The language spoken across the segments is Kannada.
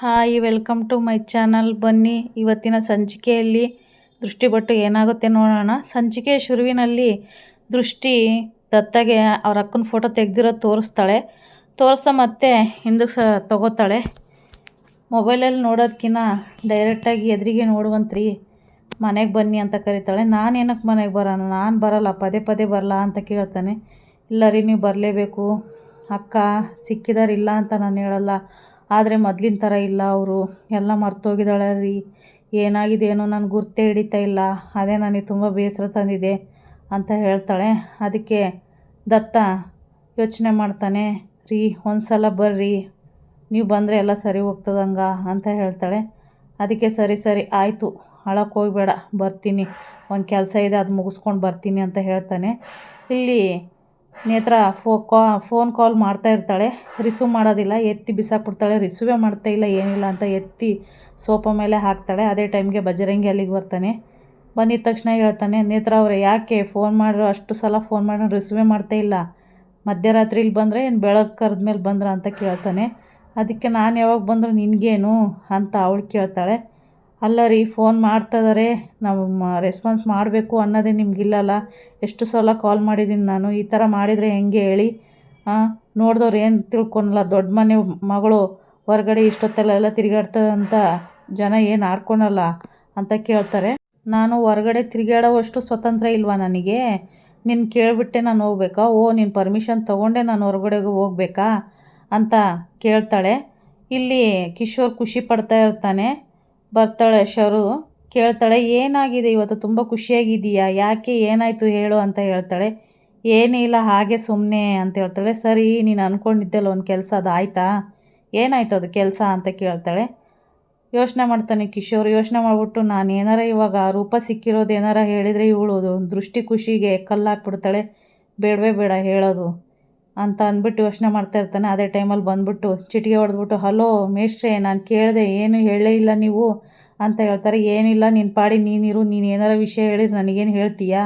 Hi, welcome to my channel. ಬನ್ನಿ, ಇವತ್ತಿನ ಸಂಚಿಕೆಯಲ್ಲಿ ದೃಷ್ಟಿ ಬಟ್ಟು ಏನಾಗುತ್ತೆ ನೋಡೋಣ. ಸಂಚಿಕೆ ಶುರುವಿನಲ್ಲಿ ದೃಷ್ಟಿ ದತ್ತಗೆ ಅವ್ರ ಅಕ್ಕನ ಫೋಟೋ ತೆಗೆದಿರೋ ತೋರಿಸ್ತಾಳೆ. ತೋರಿಸ್ತಾ ಮತ್ತೆ ಹಿಂದಕ್ಕೆ ಸ ತೊಗೋತಾಳೆ. ಮೊಬೈಲಲ್ಲಿ ನೋಡೋದಕ್ಕಿಂತ ಡೈರೆಕ್ಟಾಗಿ ಎದುರಿಗೆ ನೋಡುವಂತ್ರಿ, ಮನೆಗೆ ಬನ್ನಿ ಅಂತ ಕರೀತಾಳೆ. ನಾನು ಏನಕ್ಕೆ ಮನೆಗೆ ಬರೋಣ? ನಾನು ಬರಲ್ಲ, ಪದೇ ಪದೇ ಬರಲ್ಲ ಅಂತ ಕೇಳ್ತಾನೆ. ಇಲ್ಲ ರೀ, ನೀವು ಬರಲೇಬೇಕು. ಅಕ್ಕ ಸಿಕ್ಕಿದಾರಿಲ್ಲ ಅಂತ ನಾನು ಹೇಳಲ್ಲ. ಆದರೆ ಮೊದಲಿನ ಥರ ಇಲ್ಲ ಅವರು. ಎಲ್ಲ ಮರ್ತೋಗಿದ್ದಾಳೆ ರೀ. ಏನಾಗಿದೆ ಏನೋ ನನಗೆ ಗುರ್ತೇ ಹಿಡಿತಾ ಇಲ್ಲ. ಅದೇ ನನಗೆ ತುಂಬ ಬೇಸರ ತಂದಿದೆ ಅಂತ ಹೇಳ್ತಾಳೆ. ಅದಕ್ಕೆ ದತ್ತ ಯೋಚನೆ ಮಾಡ್ತಾನೆ, ರೀ ಒಂದು ಸಲ ಬರ್ರಿ. ನೀವು ಬಂದರೆ ಎಲ್ಲ ಸರಿ ಹೋಗ್ತದಂಗ ಅಂತ ಹೇಳ್ತಾಳೆ. ಅದಕ್ಕೆ ಸರಿ ಸರಿ, ಆಯಿತು. ಅಳಕ್ಕೆ ಹೋಗಬೇಡ, ಬರ್ತೀನಿ. ಒಂದು ಕೆಲಸ ಇದೆ, ಅದು ಮುಗಿಸ್ಕೊಂಡು ಬರ್ತೀನಿ ಅಂತ ಹೇಳ್ತಾನೆ. ಇಲ್ಲಿ ನೇತ್ರ ಫೋ, ಕಾ, ಫೋನ್ ಕಾಲ್ ಮಾಡ್ತಾ ಇರ್ತಾಳೆ. ರಿಸೀವ್ ಮಾಡೋದಿಲ್ಲ. ಎತ್ತಿ ಬಿಸಾಕ್ಬಿಡ್ತಾಳೆ. ರಿಸೀವೇ ಮಾಡ್ತಾ ಇಲ್ಲ, ಏನಿಲ್ಲ ಅಂತ ಎತ್ತಿ ಸೋಪ ಮೇಲೆ ಹಾಕ್ತಾಳೆ. ಅದೇ ಟೈಮ್ಗೆ ಬಜರಂಗಿ ಅಲ್ಲಿಗೆ ಬರ್ತಾನೆ. ಬಂದಿದ್ದ ತಕ್ಷಣ ಹೇಳ್ತಾನೆ ನೇತ್ರ ಅವರೇ, ಯಾಕೆ ಫೋನ್ ಮಾಡಿರೋ? ಅಷ್ಟು ಸಲ ಫೋನ್ ಮಾಡಿರೋ, ರಿಸೀವೇ ಮಾಡ್ತಾ ಇಲ್ಲ. ಮಧ್ಯರಾತ್ರಿಲಿ ಬಂದರೆ ಏನು ಬೆಳಗ್ಗೆ ಕರೆದ್ಮೇಲೆ ಬಂದ್ರ? ಅಂತ ಕೇಳ್ತಾನೆ. ಅದಕ್ಕೆ, ನಾನು ಯಾವಾಗ ಬಂದರೂ ನಿನಗೇನು? ಅಂತ ಅವಳು ಕೇಳ್ತಾಳೆ. ಅಲ್ಲ ರೀ ಫೋನ್ ಮಾಡ್ತಿದ್ದಾರೆ ನಾವು ರೆಸ್ಪಾನ್ಸ್ ಮಾಡಬೇಕು ಅನ್ನೋದೇ ನಿಮಗಿಲ್ಲಲ್ಲ? ಎಷ್ಟು ಸಲ ಕಾಲ್ ಮಾಡಿದ್ದೀನಿ ನಾನು. ಈ ಥರ ಮಾಡಿದರೆ ಹೆಂಗೆ ಹೇಳಿ? ನೋಡಿದವ್ರು ಏನು ತಿಳ್ಕೊಳಲ್ಲ? ದೊಡ್ಡ ಮನೆ ಮಗಳು ಹೊರಗಡೆ ಇಷ್ಟೊತ್ತಲ್ಲೆಲ್ಲ ತಿರುಗಾಡ್ತದಂತ ಜನ ಏನು ಆಡ್ಕೊಳಲ್ಲ ಅಂತ ಕೇಳ್ತಾರೆ. ನಾನು ಹೊರಗಡೆ ತಿರುಗಾಡೋವಷ್ಟು ಸ್ವತಂತ್ರ ಇಲ್ವಾ ನನಗೆ? ನಿನ್ನ ಕೇಳಿಬಿಟ್ಟೆ ನಾನು ಹೋಗ್ಬೇಕಾ? ಓ, ನೀನು ಪರ್ಮಿಷನ್ ತೊಗೊಂಡೆ ನಾನು ಹೊರಗಡೆಗೆ ಹೋಗ್ಬೇಕಾ? ಅಂತ ಕೇಳ್ತಾಳೆ. ಇಲ್ಲಿ ಕಿಶೋರ್ ಖುಷಿ ಪಡ್ತಾ ಇರ್ತಾನೆ. ಬರ್ತಾಳೆ ಶರು. ಕೇಳ್ತಾಳೆ, ಏನಾಗಿದೆ ಇವತ್ತು? ತುಂಬ ಖುಷಿಯಾಗಿದೆಯಾ ಯಾಕೆ ಏನಾಯಿತು ಹೇಳು ಅಂತ ಹೇಳ್ತಾಳೆ. ಏನಿಲ್ಲ ಹಾಗೆ ಸುಮ್ಮನೆ ಅಂತ ಹೇಳ್ತಾಳೆ. ಸರಿ, ನೀನು ಅಂದ್ಕೊಂಡಿದ್ದಲ್ಲ ಒಂದು ಕೆಲಸ ಅದು ಆಯಿತಾ? ಏನಾಯಿತು ಅದು ಕೆಲಸ? ಅಂತ ಕೇಳ್ತಾಳೆ. ಯೋಚನೆ ಮಾಡ್ತಾನೆ ಕಿಶೋರ್. ಯೋಚನೆ ಮಾಡಿಬಿಟ್ಟು, ನಾನು ಏನಾರ ಇವಾಗ ರೂಪ ಸಿಕ್ಕಿರೋದು ಏನಾರ ಹೇಳಿದರೆ ಇವಳು ದೃಷ್ಟಿ ಖುಷಿಗೆ ಕಲ್ಲಾಕ್ಬಿಡ್ತಾಳೆ. ಬೇಡವೇ ಬೇಡ ಹೇಳೋದು. ಅಂತ ಅಂದ್ಬಿಟ್ಟು ಯೋಚನೆ ಮಾಡ್ತಾ ಇರ್ತಾನೆ. ಅದೇ ಟೈಮಲ್ಲಿ ಬಂದ್ಬಿಟ್ಟು ಚಿಟಿಕೆ ಹೊಡೆದ್ಬಿಟ್ಟು, ಹಲೋ ಮೇಷ್ಟ್ರೆ, ನಾನು ಕೇಳಿದೆ, ಏನು ಹೇಳೇ ಇಲ್ಲ ನೀವು? ಅಂತ ಹೇಳ್ತಾರೆ. ಏನಿಲ್ಲ ನಿನ್ನ ಪಾಡಿ ನೀನಿರು ನೀನು ಏನಾರ ವಿಷಯ ಹೇಳಿದ್ರೆ ನನಗೇನು ಹೇಳ್ತೀಯಾ?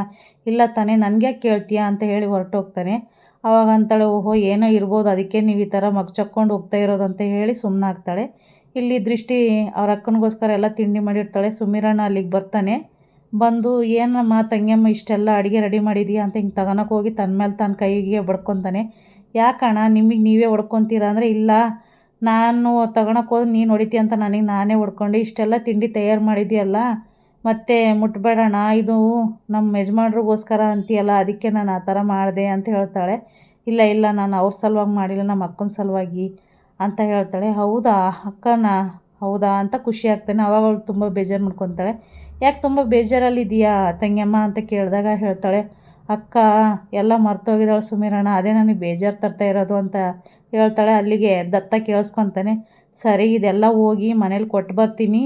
ಇಲ್ಲ ತಾನೇ, ನನಗೆ ಕೇಳ್ತೀಯಾ? ಅಂತ ಹೇಳಿ ಹೊರಟೋಗ್ತಾನೆ. ಅವಾಗ ಅಂತಾಳೆ, ಓಹೋ, ಏನೋ ಇರ್ಬೋದು, ಅದಕ್ಕೆ ನೀವು ಈ ಥರ ಮಗ್ಚಕ್ಕೊಂಡು ಹೋಗ್ತಾ ಇರೋದು ಅಂತ ಹೇಳಿ ಸುಮ್ಮನಾಗ್ತಾಳೆ ಇಲ್ಲಿ ದೃಷ್ಟಿ ಅವ್ರ ಅಕ್ಕನಿಗೋಸ್ಕರ ಎಲ್ಲ ತಿಂಡಿ ಮಾಡಿರ್ತಾಳೆ. ಸುಮಿರಣ್ಣ ಅಲ್ಲಿಗೆ ಬರ್ತಾನೆ. ಬಂದು ಏನಮ್ಮ ತಂಗಿಯಮ್ಮ ಇಷ್ಟೆಲ್ಲ ಅಡುಗೆ ರೆಡಿ ಮಾಡಿದೀಯಾ ಅಂತ ಹಿಂಗೆ ತಗೊಳಕ್ಕೆ ಹೋಗಿ ತನ್ನ ಮೇಲೆ ತನ್ನ ಕೈಗೆ ಬಡ್ಕೊತಾನೆ. ಯಾಕಣ್ಣ, ನಿಮಗೆ ನೀವೇ ಹೊಡ್ಕೊತೀರಾ ಅಂದರೆ ಇಲ್ಲ, ನಾನು ತಗೊಳಕ್ಕೆ ಹೋದ್ರೆ ನೀನು ಹೊಡಿತೀಯ ಅಂತ ನನಗೆ ನಾನೇ ಹೊಡ್ಕೊಂಡೆ. ಇಷ್ಟೆಲ್ಲ ತಿಂಡಿ ತಯಾರು ಮಾಡಿದ್ಯಲ್ಲ, ಮತ್ತು ಮುಟ್ಟಬೇಡಣ್ಣ ಇದು ನಮ್ಮ ಯಜಮಾನ್ರಿಗೋಸ್ಕರ ಅಂತೀಯಲ್ಲ, ಅದಕ್ಕೆ ನಾನು ಆ ಥರ ಮಾಡಿದೆ ಅಂತ ಹೇಳ್ತಾಳೆ. ಇಲ್ಲ ಇಲ್ಲ, ನಾನು ಅವ್ರ ಸಲುವಾಗಿ ಮಾಡಿಲ್ಲ ನಮ್ಮ ಅಕ್ಕನ ಸಲುವಾಗಿ ಅಂತ ಹೇಳ್ತಾಳೆ. ಹೌದಾ, ಅಕ್ಕನ? ಹೌದಾ ಅಂತ ಖುಷಿ ಆಗ್ತಾನೆ. ಅವಾಗ ಅವಳು ತುಂಬ ಬೇಜಾರು ಮಾಡ್ಕೊತಾಳೆ. ಯಾಕೆ ತುಂಬ ಬೇಜಾರಲ್ಲಿದ್ದೀಯಾ ತಂಗಿಯಮ್ಮ ಅಂತ ಕೇಳಿದಾಗ ಹೇಳ್ತಾಳೆ, ಅಕ್ಕ, ಎಲ್ಲ ಮರ್ತೋಗಿದ್ದಾಳೆ ಸುಮೀರಣ್ಣ, ಅದೇ ನನಗೆ ಬೇಜಾರು ತರ್ತಾ ಇರೋದು ಅಂತ ಹೇಳ್ತಾಳೆ, ಅಲ್ಲಿಗೆ ದತ್ತ ಕೇಳಿಸ್ಕೊತಾನೆ, ಸರಿ, ಇದೆಲ್ಲ ಹೋಗಿ ಮನೇಲಿ ಕೊಟ್ಟು ಬರ್ತೀನಿ.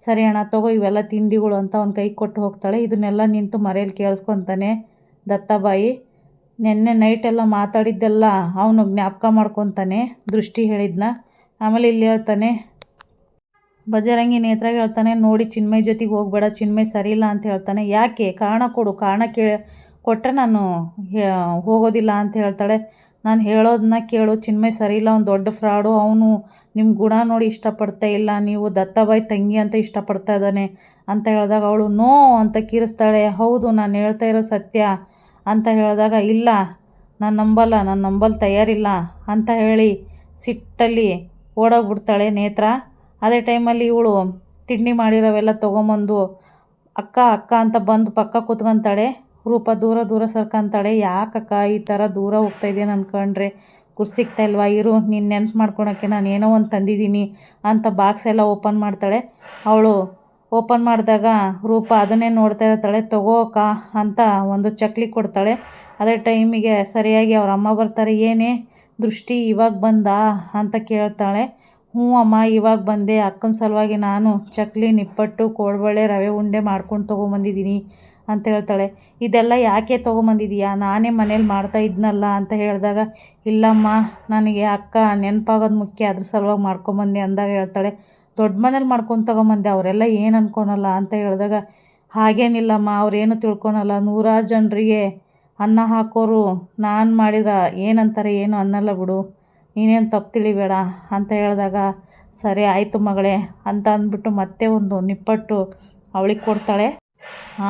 ಸರಿ ಅಣ್ಣ, ತಗೋ ಇವೆಲ್ಲ ತಿಂಡಿಗಳು ಅಂತ ಅವ್ನ ಕೈ ಕೊಟ್ಟು ಹೋಗ್ತಾಳೆ, ಇದನ್ನೆಲ್ಲ ನಿಂತು ಮರೇಲಿ ಕೇಳಿಸ್ಕೊತಾನೆ ದತ್ತಬಾಯಿ ನಿನ್ನೆ ನೈಟೆಲ್ಲ ಮಾತಾಡಿದ್ದೆಲ್ಲ ಅವನು ಜ್ಞಾಪಕ ಮಾಡ್ಕೊತಾನೆ, ದೃಷ್ಟಿ ಹೇಳಿದ್ನ. ಆಮೇಲೆ ಇಲ್ಲಿ ಹೇಳ್ತಾನೆ ಬಜರಂಗಿ ನೇತ್ರಾಗ ಹೇಳ್ತಾನೆ, ನೋಡಿ ಚಿನ್ಮಯ್ ಜೊತೆಗೆ ಹೋಗ್ಬೇಡ, ಚಿನ್ಮಯ್ ಸರಿಯಿಲ್ಲ ಅಂತ ಹೇಳ್ತಾನೆ. ಯಾಕೆ? ಕಾರಣ ಕೊಡು, ಕಾರಣ ಕೇಳಿ ಕೊಟ್ಟರೆ ನಾನು ಹೋಗೋದಿಲ್ಲ ಅಂತ ಹೇಳ್ತಾಳೆ. ನಾನು ಹೇಳೋದನ್ನ ಕೇಳು, ಚಿನ್ಮಯ್ ಸರಿಯಿಲ್ಲ, ಅವ್ನು ದೊಡ್ಡ ಫ್ರಾಡು ಅವನು ನಿಮ್ಮ ಗುಣ ನೋಡಿ ಇಷ್ಟಪಡ್ತಾ ಇಲ್ಲ, ನೀವು ದತ್ತಾಬಾಯಿ ತಂಗಿ ಅಂತ ಇಷ್ಟಪಡ್ತಾ ಇದ್ದಾನೆ ಅಂತ ಹೇಳಿದಾಗ ಅವಳು, ನೋ ಅಂತ ಕಿರಿಸ್ತಾಳೆ. ಹೌದು, ನಾನು ಹೇಳ್ತಾ ಇರೋ ಸತ್ಯ ಅಂತ ಹೇಳಿದಾಗ, ಇಲ್ಲ, ನಾನು ನಂಬಲ್ಲ, ನಾನು ನಂಬಲ್ ತಯಾರಿಲ್ಲ ಅಂತ ಹೇಳಿ ಸಿಟ್ಟಲ್ಲಿ ಓಡೋಗ್ಬಿಡ್ತಾಳೆ ನೇತ್ರ. ಅದೇ ಟೈಮಲ್ಲಿ ಇವಳು ತಿಂಡಿ ಮಾಡಿರೋವೆಲ್ಲ ತೊಗೊಂಬಂದು ಅಕ್ಕ ಅಕ್ಕ ಅಂತ ಬಂದು ಪಕ್ಕ ಕೂತ್ಕೊಂತಾಳೆ. ರೂಪ ದೂರ ದೂರ ಸರ್ಕೊಂತಾಳೆ. ಯಾಕಕ್ಕ ಈ ಥರ ದೂರ ಹೋಗ್ತಾ ಇದೆಯಾ ಕಂಡ್ರೆ ಸಿಗ್ತಾ ಇಲ್ವಾ? ಇರು, ನೀನು ನೆನ್ಪು ಮಾಡ್ಕೊಳಕ್ಕೆ ನಾನು ಏನೋ ಒಂದು ತಂದಿದ್ದೀನಿ ಅಂತ ಬಾಕ್ಸ್ ಎಲ್ಲ ಓಪನ್ ಮಾಡ್ತಾಳೆ. ಅವಳು ಓಪನ್ ಮಾಡಿದಾಗ ರೂಪ ಅದನ್ನೇ ನೋಡ್ತಾ ಇರ್ತಾಳೆ. ಅಕ್ಕ ಅಂತ ಒಂದು ಚಕ್ಲಿ ಕೊಡ್ತಾಳೆ. ಅದೇ ಟೈಮಿಗೆ ಸರಿಯಾಗಿ ಅವ್ರ ಅಮ್ಮ ಬರ್ತಾರೆ. ಏನೇ ದೃಷ್ಟಿ ಇವಾಗ ಬಂದಾ ಅಂತ ಕೇಳ್ತಾಳೆ. ಹ್ಞೂ ಅಮ್ಮ, ಇವಾಗ ಬಂದೆ. ಅಕ್ಕನ ಸಲುವಾಗಿ ನಾನು ಚಕ್ಲಿ, ನಿಪ್ಪಟ್ಟು ಕೋಡ್ಬಳೆ ರವೆ ಉಂಡೆ ಮಾಡ್ಕೊಂಡು ತೊಗೊಂಬಂದಿದ್ದೀನಿ ಅಂತ ಹೇಳ್ತಾಳೆ. ಇದೆಲ್ಲ ಯಾಕೆ ತೊಗೊಂಬಂದಿದ್ದೀಯಾ ನಾನೇ ಮನೇಲಿ ಮಾಡ್ತಾ ಇದ್ನಲ್ಲ ಅಂತ ಹೇಳಿದಾಗ, ಇಲ್ಲಮ್ಮ, ನನಗೆ ಅಕ್ಕ ನೆನಪಾಗೋದು ಮುಖ್ಯ, ಅದ್ರ ಸಲುವಾಗಿ ಮಾಡ್ಕೊಂಬಂದೆ ಅಂದಾಗ ಹೇಳ್ತಾಳೆ. ದೊಡ್ಡ ಮನೇಲಿ ಮಾಡ್ಕೊಂಡು ತೊಗೊಂಬಂದೆ, ಅವರೆಲ್ಲ ಏನು ಅಂದ್ಕೊಳಲ್ಲ ಅಂತ ಹೇಳಿದಾಗ, ಹಾಗೇನಿಲ್ಲಮ್ಮ, ಅವ್ರೇನು ತಿಳ್ಕೊಳಲ್ಲ. ನೂರಾರು ಜನರಿಗೆ ಅನ್ನ ಹಾಕೋರು ನಾನು ಮಾಡಿದ್ರೆ ಏನಂತಾರೆ, ಏನು ಅನ್ನಲ್ಲ ಬಿಡು. ನೀನೇನು ತಪ್ಪು ತಿಳಿಬೇಡ ಅಂತ ಹೇಳಿದಾಗ, ಸರಿ ಆಯಿತು ಮಗಳೇ ಅಂತ ಅಂದ್ಬಿಟ್ಟು ಮತ್ತೆ ಒಂದು ನಿಪ್ಪಟ್ಟು ಅವಳಿಗೆ ಕೊಡ್ತಾಳೆ.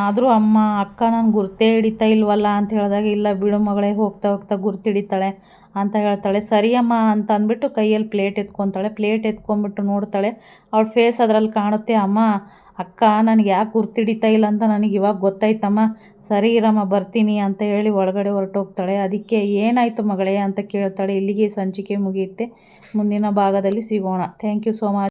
ಆದರೂ ಅಮ್ಮ, ಅಕ್ಕ, ನಾನು ಗುರ್ತೇ ಹಿಡಿತಾ ಇಲ್ವಲ್ಲ ಅಂತ ಹೇಳಿದಾಗ, ಇಲ್ಲ ಬಿಡು ಮಗಳೇ, ಹೋಗ್ತಾ ಹೋಗ್ತಾ ಗುರ್ತು ಹಿಡಿತಾಳೆ ಅಂತ ಹೇಳ್ತಾಳೆ. ಸರಿಯಮ್ಮ ಅಂತ ಅಂದ್ಬಿಟ್ಟು ಕೈಯಲ್ಲಿ ಪ್ಲೇಟ್ ಎತ್ಕೊತಾಳೆ. ಪ್ಲೇಟ್ ಎತ್ಕೊಂಡ್ಬಿಟ್ಟು ನೋಡ್ತಾಳೆ. ಅವಳ ಫೇಸ್ ಅದರಲ್ಲಿ ಕಾಣುತ್ತೆ, ಅಮ್ಮ ಅಕ್ಕ, ನನಗೆ ಯಾಕೆ ಗುರ್ತು ಹಿಡಿತಾ ಇಲ್ಲ ಅಂತ ನನಗೆ ಇವಾಗ ಗೊತ್ತಾಯ್ತಮ್ಮ. ಸರಿ ಇರಮ್ಮ, ಬರ್ತೀನಿ ಅಂತ ಹೇಳಿ ಒಳಗಡೆ ಹೊರಟೋಗ್ತಾಳೆ. ಅದಕ್ಕೆ ಏನಾಯಿತು ಮಗಳೇ ಅಂತ ಕೇಳ್ತಾಳೆ. ಇಲ್ಲಿಗೆ ಸಂಚಿಕೆ ಮುಗಿಯುತ್ತೆ. ಮುಂದಿನ ಭಾಗದಲ್ಲಿ ಸಿಗೋಣ. Thank you so much